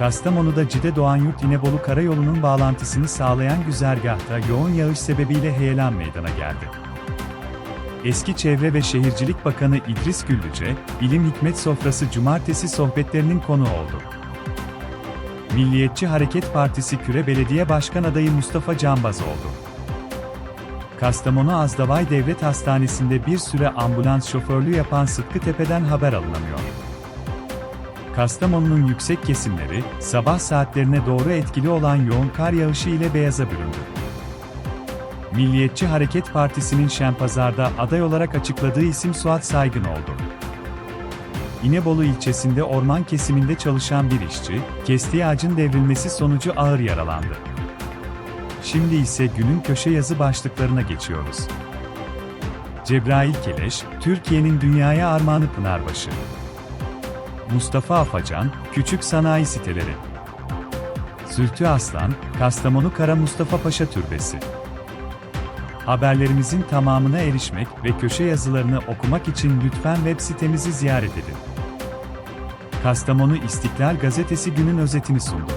Kastamonu'da Cide Doğanyurt İnebolu Karayolu'nun bağlantısını sağlayan güzergahta yoğun yağış sebebiyle heyelan meydana geldi. Eski Çevre ve Şehircilik Bakanı İdris Güllüce, İlim Hikmet Sofrası Cumartesi sohbetlerinin konu oldu. Milliyetçi Hareket Partisi Küre Belediye Başkan adayı Mustafa Canbaz oldu. Kastamonu Azdavay Devlet Hastanesi'nde bir süre ambulans şoförlüğü yapan Sıtkı Tepe'den haber alınamıyor. Kastamonu'nun yüksek kesimleri, sabah saatlerine doğru etkili olan yoğun kar yağışı ile beyaza büründü. Milliyetçi Hareket Partisi'nin Şenpazar'da aday olarak açıkladığı isim Suat Saygın oldu. İnebolu ilçesinde orman kesiminde çalışan bir işçi, kestiği ağacın devrilmesi sonucu ağır yaralandı. Şimdi ise günün köşe yazı başlıklarına geçiyoruz. Cebrail Keleş, Türkiye'nin dünyaya armağanı Pınarbaşı. Mustafa Afacan, Küçük Sanayi Siteleri. Zültü Aslan, Kastamonu Kara Mustafa Paşa Türbesi. Haberlerimizin tamamına erişmek ve köşe yazılarını okumak için lütfen web sitemizi ziyaret edin. Kastamonu İstiklal Gazetesi günün özetini sundu.